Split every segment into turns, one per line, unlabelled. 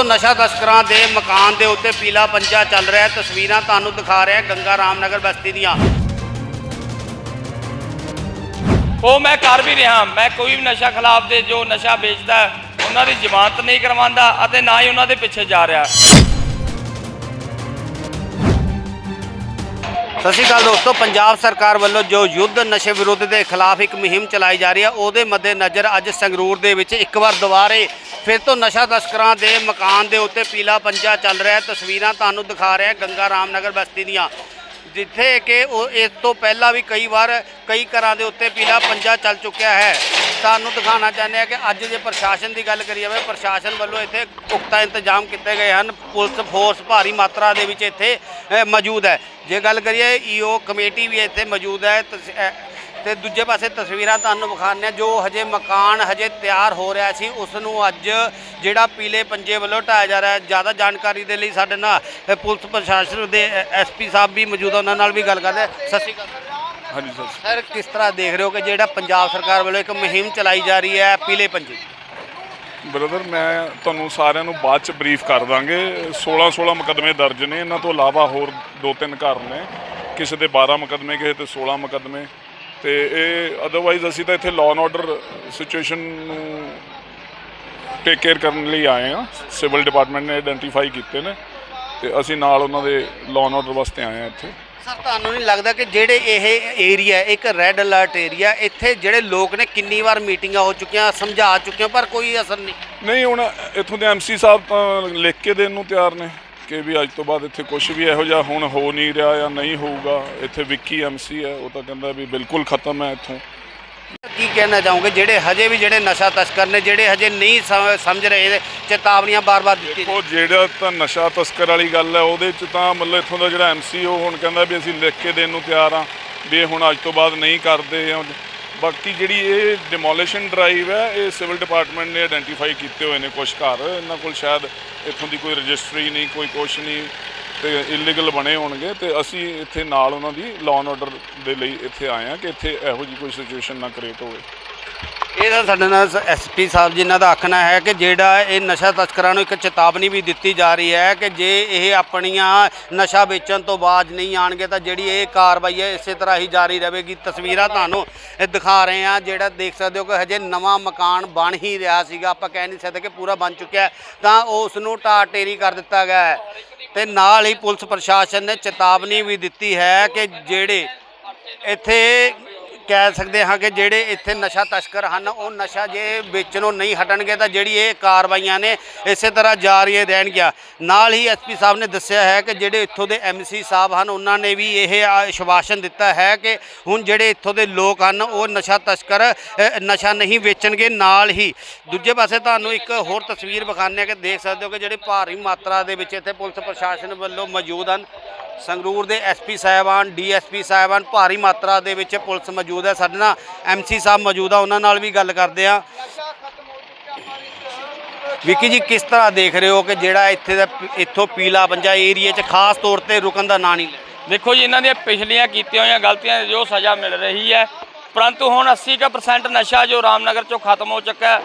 ਤੋਂ ਨਸ਼ਾ ਤਸਕਰਾਂ ਦੇ ਮਕਾਨ ਦੇ ਉੱਤੇ ਪੀਲਾ ਪੰਜਾ ਚੱਲ ਰਿਹਾ ਹੈ। ਤਸਵੀਰਾਂ ਤੁਹਾਨੂੰ ਦਿਖਾ ਰਿਹਾ ਗੰਗਾ ਰਾਮਨਗਰ ਬਸਤੀ ਦੀਆਂ।
ਉਹ ਮੈਂ ਕਰ ਵੀ ਰਿਹਾ ਮੈਂ ਕੋਈ ਵੀ ਨਸ਼ਾ ਖਿਲਾਫ ਦੇ ਜੋ ਨਸ਼ਾ ਵੇਚਦਾ ਹੈ, ਉਹਨਾਂ ਦੀ ਜ਼ਮਾਨਤ ਨਹੀਂ ਕਰਵਾਉਂਦਾ ਅਤੇ ਨਾ ਹੀ ਉਹਨਾਂ ਦੇ ਪਿੱਛੇ ਜਾ ਰਿਹਾ।
ਸਤਿ ਸ਼੍ਰੀ ਅਕਾਲ ਦੋਸਤੋ ਪੰਜਾਬ ਸਰਕਾਰ ਵੱਲੋਂ ਜੋ ਯੁੱਧ ਨਸ਼ੇ ਵਿਰੁੱਧ ਦੇ ਖਿਲਾਫ ਇੱਕ ਮੁਹਿੰਮ ਚਲਾਈ ਜਾ ਰਹੀ ਹੈ ਉਹਦੇ ਮੱਦੇਨਜ਼ਰ ਅੱਜ ਸੰਗਰੂਰ ਦੇ ਵਿੱਚ ਇੱਕ ਵਾਰ ਦੁਬਾਰੇ ਫਿਰ ਤੋਂ ਨਸ਼ਾ ਤਸਕਰਾਂ ਦੇ ਮਕਾਨ ਦੇ ਉੱਤੇ ਪੀਲਾ ਪੰਜਾ ਚੱਲ ਰਿਹਾ ਹੈ। ਤਸਵੀਰਾਂ ਤੁਹਾਨੂੰ ਦਿਖਾ ਰਿਹਾ ਗੰਗਾ ਰਾਮਨਗਰ ਬਸਤੀ ਦੀਆਂ। ਜਿੱਥੇ ਕਿ ਉਹ ਇਸ ਤੋਂ ਪਹਿਲਾਂ ਵੀ ਕਈ ਵਾਰ ਕਈ ਘਰਾਂ ਦੇ ਉੱਤੇ ਪੀਲਾ ਪੰਜਾ ਚੱਲ ਚੁੱਕਿਆ ਹੈ। ਤੁਹਾਨੂੰ ਦਿਖਾਉਣਾ ਚਾਹੁੰਦੇ ਆ ਕਿ ਅੱਜ ਜੇ ਪ੍ਰਸ਼ਾਸਨ ਦੀ ਗੱਲ ਕਰੀ ਜਾਵੇ, ਪ੍ਰਸ਼ਾਸਨ ਵੱਲੋਂ ਇੱਥੇ ਪੁਖਤਾ ਇੰਤਜ਼ਾਮ ਕੀਤੇ ਗਏ ਹਨ। ਪੁਲਿਸ ਫੋਰਸ ਭਾਰੀ ਮਾਤਰਾ ਦੇ ਵਿੱਚ ਇੱਥੇ ਮੌਜੂਦ ਹੈ। ਜੇ ਗੱਲ ਕਰੀਏ ਈਓ ਕਮੇਟੀ ਵੀ ਇੱਥੇ ਮੌਜੂਦ ਹੈ। ਤਸ- ਤੇ ਦੂਜੇ ਪਾਸੇ ਤਸਵੀਰਾਂ ਤੁਹਾਨੂੰ ਵਿਖਾਉਂਦੇ ਹਾਂ ਜੋ ਹਜੇ ਮਕਾਨ ਹਜੇ ਤਿਆਰ ਹੋ ਰਿਹਾ ਸੀ ਉਸ ਨੂੰ ਅੱਜ ਜਿਹੜਾ ਪੀਲੇ ਪੰਜੇ ਵੱਲੋਂ ਢਾਇਆ ਜਾ ਰਿਹਾ ਹੈ। ਜ਼ਿਆਦਾ ਜਾਣਕਾਰੀ ਦੇ ਲਈ ਸਾਡੇ ਨਾਲ ਪੁਲਿਸ ਪ੍ਰਸ਼ਾਸਨ ਦੇ ਐਸਪੀ ਸਾਹਿਬ ਵੀ ਮੌਜੂਦ ਆ, ਉਹਨਾਂ ਨਾਲ ਵੀ ਗੱਲ ਕਰਦੇ। ਸਤਿ ਸ਼੍ਰੀ ਅਕਾਲ।
ਹਾਂਜੀ ਸਰ
ਸਰ ਕਿਸ ਤਰ੍ਹਾਂ ਦੇਖ ਰਹੇ ਹੋ ਕਿ ਜਿਹੜਾ ਪੰਜਾਬ ਸਰਕਾਰ ਵੱਲੋਂ ਇੱਕ ਮੁਹਿੰਮ ਚਲਾਈ ਜਾ ਰਹੀ ਹੈ ਪੀਲੇ ਪੰਜੇ?
ਬ੍ਰਦਰ ਮੈਂ ਤੁਹਾਨੂੰ ਸਾਰਿਆਂ ਨੂੰ ਬਾਅਦ ਚ ਬਰੀਫ ਕਰ ਦਾਂਗੇ। 16 16 ਮੁਕਦਮੇ ਦਰਜ ਨੇ। ਇਹਨਾਂ ਤੋਂ ਇਲਾਵਾ ਹੋਰ ਦੋ ਤਿੰਨ ਘਰ ਨੇ। ਕਿਸੇ ਦੇ 12 ਮੁਕਦਮੇ ਕਿਸੇ ਤੇ 16 ਮੁਕਦਮੇ। ਤੇ ਇਹ ਅਦਰਵਾਈਜ਼ ਅਸੀਂ ਤਾਂ ਇੱਥੇ ਲਾਅ ਐਂਡ ਆਰਡਰ ਸਿਚੁਏਸ਼ਨ ਨੂੰ ਟੇਕ ਕੇਅਰ ਕਰਨ ਲਈ ਆਏ ਆ ਸਿਵਲ ਡਿਪਾਰਟਮੈਂਟ ਨੇ ਆਇਡੈਂਟੀਫਾਈ ਕੀਤੇ ਨੇ ਤੇ ਅਸੀਂ ਨਾਲ ਉਹਨਾਂ ਦੇ ਲਾਅ ਐਂਡ ਆਰਡਰ ਵਾਸਤੇ ਆਏ ਆ ਇੱਥੇ।
ਸਰ ਤੁਹਾਨੂੰ ਨਹੀਂ ਲੱਗਦਾ ਕਿ ਜਿਹੜੇ ਇਹ ਏਰੀਆ ਇੱਕ ਰੈੱਡ ਅਲਰਟ ਏਰੀਆ ਇੱਥੇ ਜਿਹੜੇ ਲੋਕ ਨੇ ਕਿੰਨੀ ਵਾਰ ਮੀਟਿੰਗਾਂ ਹੋ ਚੁੱਕੀਆਂ ਸਮਝਾ ਚੁੱਕੇ ਪਰ ਕੋਈ ਅਸਰ ਨਹੀਂ।
ਨਹੀਂ ਹੁਣ ਇੱਥੋਂ ਦੇ ਐਮਸੀ ਸਾਹਿਬ ਤਾਂ ਲਿਖ ਕੇ ਦੇਣ ਨੂੰ ਤਿਆਰ ਨੇ। ਕਿ ਵੀ ਅੱਜ ਤੋਂ ਬਾਅਦ ਇੱਥੇ ਕੁਝ ਵੀ ਇਹੋ ਜਿਹਾ ਹੁਣ ਹੋ ਨਹੀਂ ਰਿਹਾ ਜਾਂ ਨਹੀਂ ਹੋਊਗਾ ਇੱਥੇ ਵਿੱਕੀ ਐਮਸੀ ਹੈ ਉਹ ਤਾਂ ਕਹਿੰਦਾ ਵੀ ਬਿਲਕੁਲ ਖਤਮ ਹੈ ਇੱਥੋਂ।
ਕੀ ਕਹਿਣਾ ਚਾਹੋਗੇ? ਜਿਹੜੇ ਹਜੇ ਵੀ ਜਿਹੜੇ ਨਸ਼ਾ ਤਸਕਰ ਨੇ ਜਿਹੜੇ ਹਜੇ ਨਹੀਂ ਸਮ- ਸਮਝ ਰਹੇ ਚੇਤਾਵਨੀਆਂ ਬਾਰ-ਬਾਰ ਦਿੱਤੀ
ਉਹ ਜਿਹੜਾ ਤਾਂ ਨਸ਼ਾ ਤਸਕਰ ਵਾਲੀ ਗੱਲ ਹੈ ਉਹਦੇ ਚ ਤਾਂ ਮਤਲਬ ਇੱਥੋਂ ਦਾ ਜਿਹੜਾ ਐਮਸੀ ਉਹ ਹੁਣ ਕਹਿੰਦਾ ਵੀ ਅਸੀਂ ਲਿਖ ਕੇ ਦੇਣ ਨੂੰ ਤਿਆਰ ਆ ਵੀ ਇਹ ਹੁਣ ਅੱਜ ਤੋਂ ਬਾਅਦ ਨਹੀਂ ਕਰਦੇ ਬਾਕੀ ਜਿਹੜੀ ਇਹ ਡਿਮੋਲੀਸ਼ਨ ਡਰਾਈਵ ਹੈ, ਇਹ ਸਿਵਲ ਡਿਪਾਰਟਮੈਂਟ ਨੇ ਆਇਡੈਂਟੀਫਾਈ ਕੀਤੇ ਹੋਏ ਨੇ ਕੁਝ ਘਰ। ਇਹਨਾਂ ਕੋਲ ਸ਼ਾਇਦ ਇੱਥੋਂ ਦੀ ਕੋਈ ਰਜਿਸਟਰੀ ਨਹੀਂ, ਕੋਈ ਕੁਛ ਨਹੀਂ, ਤੇ ਇਲੀਗਲ ਬਣੇ ਹੋਣਗੇ। ਤੇ ਅਸੀਂ ਇੱਥੇ ਨਾਲ ਉਹਨਾਂ ਦੀ ਲਾਅ ਐਂਡ ਆਰਡਰ ਦੇ ਲਈ ਇੱਥੇ ਆਏ ਆ ਕਿ ਇੱਥੇ ਇਹੋ ਜੀ ਕੋਈ ਸਿਚੁਏਸ਼ਨ ਨਾ ਕ੍ਰੀਏਟ ਹੋਵੇ।
ਇਹ ਤਾਂ ਸਾਡੇ ਨਾਲ ਐਸਪੀ ਸਾਹਿਬ ਜੀ ਇਹਨਾਂ ਦਾ ਆਖਣਾ ਹੈ ਕਿ ਜਿਹੜਾ ਇਹ ਨਸ਼ਾ ਤਸਕਰਾਂ ਨੂੰ ਇੱਕ ਚੇਤਾਵਨੀ ਵੀ ਦਿੱਤੀ ਜਾ ਰਹੀ ਹੈ ਕਿ ਜੇ ਇਹ ਆਪਣੀਆਂ ਨਸ਼ਾ ਵੇਚਣ ਤੋਂ ਬਾਅਦ ਨਹੀਂ ਆਣਗੇ ਤਾਂ ਜਿਹੜੀ ਇਹ ਕਾਰਵਾਈ ਹੈ ਇਸੇ ਤਰ੍ਹਾਂ ਹੀ ਜਾਰੀ ਰਹੇਗੀ। ਤਸਵੀਰਾਂ ਤੁਹਾਨੂੰ ਇਹ ਦਿਖਾ ਰਹੇ ਹਾਂ, ਜਿਹੜਾ ਦੇਖ ਸਕਦੇ ਹੋ ਕਿ ਹਜੇ ਨਵਾਂ ਮਕਾਨ ਬਣ ਹੀ ਰਿਹਾ ਸੀਗਾ। ਆਪਾਂ ਕਹਿ ਨਹੀਂ ਸਕਦੇ ਕਿ ਪੂਰਾ ਬਣ ਚੁੱਕਿਆ ਤਾਂ ਉਸ ਨੂੰ ਢਾਹ ਢੇਰੀ ਕਰ ਦਿੱਤਾ ਗਿਆ ਹੈ ਤੇ ਨਾਲ ਹੀ ਪੁਲਿਸ ਪ੍ਰਸ਼ਾਸਨ ਨੇ ਚੇਤਾਵਨੀ ਵੀ ਦਿੱਤੀ ਹੈ ਕਿ ਜਿਹੜੇ ਇੱਥੇ ਕਹਿ ਸਕਦੇ ਹਾਂ ਕਿ ਜਿਹੜੇ ਇੱਥੇ ਨਸ਼ਾ ਤਸਕਰ ਹਨ, ਉਹ ਨਸ਼ਾ ਜੇ ਵੇਚਣੋਂ ਨਹੀਂ ਹਟਣਗੇ ਤਾਂ ਜਿਹੜੀ ਇਹ ਕਾਰਵਾਈਆਂ ਨੇ ਇਸੇ ਤਰ੍ਹਾਂ ਜਾਰੀ ਰਹਿਣਗੀਆਂ ਨਾਲ ਹੀ ਐਸਪੀ ਸਾਹਿਬ ਨੇ ਦੱਸਿਆ ਹੈ ਕਿ ਜਿਹੜੇ ਇੱਥੋਂ ਦੇ ਐਮਸੀ ਸਾਹਿਬ ਹਨ, ਉਹਨਾਂ ਨੇ ਵੀ ਇਹ ਆਸ਼ਵਾਸਨ ਦਿੱਤਾ ਹੈ ਕਿ ਹੁਣ ਜਿਹੜੇ ਇੱਥੋਂ ਦੇ ਲੋਕ ਹਨ, ਉਹ ਨਸ਼ਾ ਤਸਕਰ ਨਸ਼ਾ ਨਹੀਂ ਵੇਚਣਗੇ ਨਾਲ ਹੀ। ਦੂਜੇ ਪਾਸੇ ਤੁਹਾਨੂੰ ਇੱਕ ਹੋਰ ਤਸਵੀਰ ਵਿਖਾਉਂਦੇ ਹਾਂ ਕਿ ਦੇਖ ਸਕਦੇ ਹੋ ਕਿ ਜਿਹੜੇ ਭਾਰੀ ਮਾਤਰਾ ਦੇ ਵਿੱਚ ਇੱਥੇ ਪੁਲਿਸ ਪ੍ਰਸ਼ਾਸਨ ਵੱਲੋਂ ਮੌਜੂਦ ਹਨ। ਸੰਗਰੂਰ ਦੇ ਐਸਪੀ ਸਾਹਿਬਾਨ, ਡੀਐਸਪੀ ਸਾਹਿਬਾਨ ਭਾਰੀ ਮਾਤਰਾ ਦੇ ਵਿੱਚ ਪੁਲਿਸ ਮੌਜੂਦ ਹੈ। ਸਾਡੇ ਨਾਲ ਐਮਸੀ ਸਾਹਿਬ ਮੌਜੂਦ ਆ, ਉਹਨਾਂ ਨਾਲ ਵੀ ਗੱਲ ਕਰਦੇ ਆ ਵਿੱਕੀ ਜੀ, ਕਿਸ ਤਰ੍ਹਾਂ ਦੇਖ ਰਹੇ ਹੋ ਕਿ ਜਿਹੜਾ ਇੱਥੇ ਦਾ ਇੱਥੋਂ ਪੀਲਾ ਪੰਜਾ ਏਰੀਆ 'ਚ ਖਾਸ ਤੌਰ ਤੇ ਰੁਕਣ ਦਾ ਨਾਂ ਨਹੀਂ ਲੈ
ਦੇਖੋ ਜੀ, ਇਹਨਾਂ ਦੀਆਂ ਪਿਛਲੀਆਂ ਕੀਤੀਆਂ ਹੋਈਆਂ ਗਲਤੀਆਂ ਜੋ ਸਜ਼ਾ ਮਿਲ ਰਹੀ ਹੈ। ਪਰੰਤੂ ਹੁਣ 80% ਨਸ਼ਾ ਜੋ ਰਾਮਨਗਰ ਚੋਂ ਖਤਮ ਹੋ ਚੁੱਕਾ ਹੈ।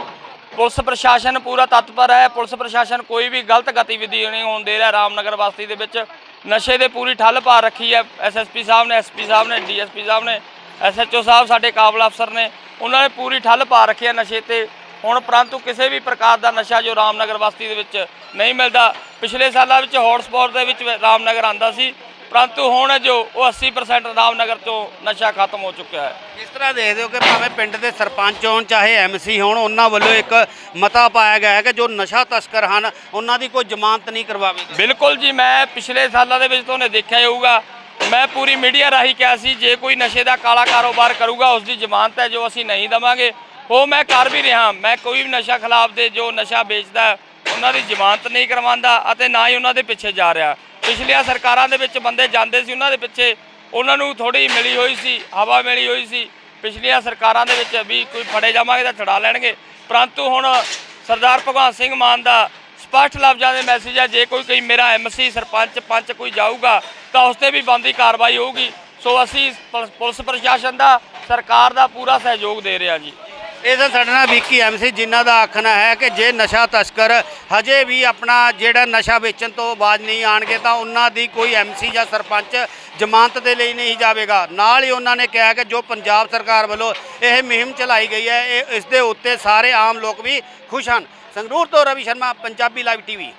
ਪੁਲਿਸ ਪ੍ਰਸ਼ਾਸਨ ਪੂਰਾ ਤਤਪਰ ਹੈ। ਪੁਲਿਸ ਪ੍ਰਸ਼ਾਸਨ ਕੋਈ ਵੀ ਗਲਤ ਗਤੀਵਿਧੀ ਨਹੀਂ ਹੋਣ ਦੇ ਰਿਹਾ ਰਾਮਨਗਰ ਬਸਤੀ ਦੇ ਵਿੱਚ। ਨਸ਼ੇ ਦੇ ਪੂਰੀ ਠੱਲ ਪਾ ਰੱਖੀ ਹੈ। ਐਸਐਸਪੀ ਸਾਹਿਬ ਨੇ ਐਸਪੀ ਸਾਹਿਬ ਨੇ ਡੀਐਸਪੀ ਸਾਹਿਬ ਨੇ ਐਸਐਚਓ ਸਾਹਿਬ ਸਾਡੇ ਕਾਬਲ ਅਫਸਰ ਨੇ, ਉਹਨਾਂ ਨੇ ਪੂਰੀ ਠੱਲ ਪਾ ਰੱਖੀ ਹੈ ਨਸ਼ੇ ਤੇ। ਹੁਣ ਪਰੰਤੂ ਕਿਸੇ ਵੀ ਪ੍ਰਕਾਰ ਦਾ ਨਸ਼ਾ ਜੋ ਰਾਮਨਗਰ ਬਸਤੀ ਦੇ ਵਿੱਚ ਨਹੀਂ ਮਿਲਦਾ, ਪਿਛਲੇ ਸਾਲਾਂ ਵਿੱਚ ਹੌਟਸਪੌਟ ਦੇ ਵਿੱਚ ਰਾਮਨਗਰ ਆਂਦਾ ਸੀ। ਪਰੰਤੂ ਹੁਣ ਜੋ ਉਹ 80% ਰਾਮਨਗਰ ਤੋਂ ਨਸ਼ਾ ਖਤਮ ਹੋ ਚੁੱਕਿਆ ਹੈ।
ਕਿਸ ਤਰ੍ਹਾਂ ਦੇਖਦੇ ਹੋ ਕਿ ਭਾਵੇਂ ਪਿੰਡ ਦੇ ਸਰਪੰਚ ਹੋਣ ਚਾਹੇ ਐਮਸੀ ਹੋਣ ਉਹਨਾਂ ਵੱਲੋਂ ਇੱਕ ਮਤਾ ਪਾਇਆ ਗਿਆ ਹੈ ਕਿ ਜੋ ਨਸ਼ਾ ਤਸਕਰ ਹਨ ਉਹਨਾਂ ਦੀ ਕੋਈ ਜ਼ਮਾਨਤ ਨਹੀਂ ਕਰਵਾਵੇਗੀ
ਬਿਲਕੁਲ ਜੀ ਮੈਂ ਪਿਛਲੇ ਸਾਲਾਂ ਦੇ ਵਿੱਚ ਤੁਹਾਨੂੰ ਦੇਖਿਆ ਹੋਊਗਾ। ਮੈਂ ਪੂਰੀ ਮੀਡੀਆ ਰਾਹੀਂ ਕਿਹਾ ਸੀ ਜੇ ਕੋਈ ਨਸ਼ੇ ਦਾ ਕਾਲਾ ਕਾਰੋਬਾਰ ਕਰੂਗਾ ਉਸ ਦੀ ਜ਼ਮਾਨਤ ਹੈ ਜੋ ਅਸੀਂ ਨਹੀਂ ਦਵਾਂਗੇ। ਉਹ ਮੈਂ ਕਰ ਵੀ ਰਿਹਾ ਮੈਂ ਕੋਈ ਵੀ ਨਸ਼ਾ ਖਿਲਾਫ ਦੇ ਜੋ ਨਸ਼ਾ ਵੇਚਦਾ ਉਹਨਾਂ ਦੀ ਜ਼ਮਾਨਤ ਨਹੀਂ ਕਰਵਾਉਂਦਾ ਅਤੇ ਨਾ ਹੀ ਉਹਨਾਂ ਦੇ ਪਿੱਛੇ ਜਾ ਰਿਹਾ। ਪਿਛਲੀਆਂ ਸਰਕਾਰਾਂ ਦੇ ਵਿੱਚ ਬੰਦੇ ਜਾਂਦੇ ਸੀ, ਉਹਨਾਂ ਦੇ ਪਿੱਛੇ ਉਹਨਾਂ ਨੂੰ ਥੋੜੀ ਮਿਲੀ ਹੋਈ ਸੀ, ਹਵਾ ਮਿਲੀ ਹੋਈ ਸੀ। ਪਿਛਲੀਆਂ ਸਰਕਾਰਾਂ ਦੇ ਵਿੱਚ ਵੀ ਕੋਈ ਫੜੇ ਜਾਵਾਂਗੇ ਤਾਂ ਛਡਾ ਲੈਣਗੇ। ਪਰੰਤੂ ਹੁਣ ਸਰਦਾਰ ਭਗਵੰਤ ਸਿੰਘ ਮਾਨ ਦਾ ਸਪਸ਼ਟ ਲਫ਼ਜ਼ਾਂ ਦੇ ਮੈਸੇਜ ਹੈ ਜੇ ਕੋਈ ਕੋਈ ਮੇਰਾ ਐਮਸੀ ਸਰਪੰਚ ਪੰਚ ਕੋਈ ਜਾਊਗਾ, ਤਾਂ ਉਸ ਤੇ ਵੀ ਬੰਦੀ ਕਾਰਵਾਈ ਹੋਊਗੀ। ਸੋ ਅਸੀਂ ਪੁਲਿਸ ਪੁਲਿਸ ਪ੍ਰਸ਼ਾਸਨ ਦਾ, ਸਰਕਾਰ ਦਾ ਪੂਰਾ ਸਹਿਯੋਗ ਦੇ ਰਿਹਾ ਜੀ।
ਇਹ ਤਾਂ ਸਾਡੇ ਨਾਲ ਵਿੱਕੀ ਐਮਸੀ ਜਿਨ੍ਹਾਂ ਦਾ ਆਖਣਾ ਹੈ ਕਿ ਜੇ ਨਸ਼ਾ ਤਸਕਰ ਹਜੇ ਵੀ ਆਪਣਾ ਜਿਹੜਾ ਨਸ਼ਾ ਵੇਚਣ ਤੋਂ ਬਾਜ਼ ਨਹੀਂ ਆਣਗੇ ਤਾਂ ਉਹਨਾਂ ਦੀ ਕੋਈ ਐਮਸੀ ਜਾਂ ਸਰਪੰਚ ਜ਼ਮਾਨਤ ਦੇ ਲਈ ਨਹੀਂ ਜਾਵੇਗਾ। ਨਾਲ ਹੀ ਉਹਨਾਂ ਨੇ ਕਿਹਾ ਕਿ ਜੋ ਪੰਜਾਬ ਸਰਕਾਰ ਵੱਲੋਂ ਇਹ ਮੁਹਿੰਮ ਚਲਾਈ ਗਈ ਹੈ, ਇਹ ਇਸ ਦੇ ਉੱਤੇ ਸਾਰੇ ਆਮ ਲੋਕ ਵੀ ਖੁਸ਼ ਹਨ। ਸੰਗਰੂਰ ਤੋਂ ਰਵੀ ਸ਼ਰਮਾ, ਪੰਜਾਬੀ ਲਾਈਵ ਟੀਵੀ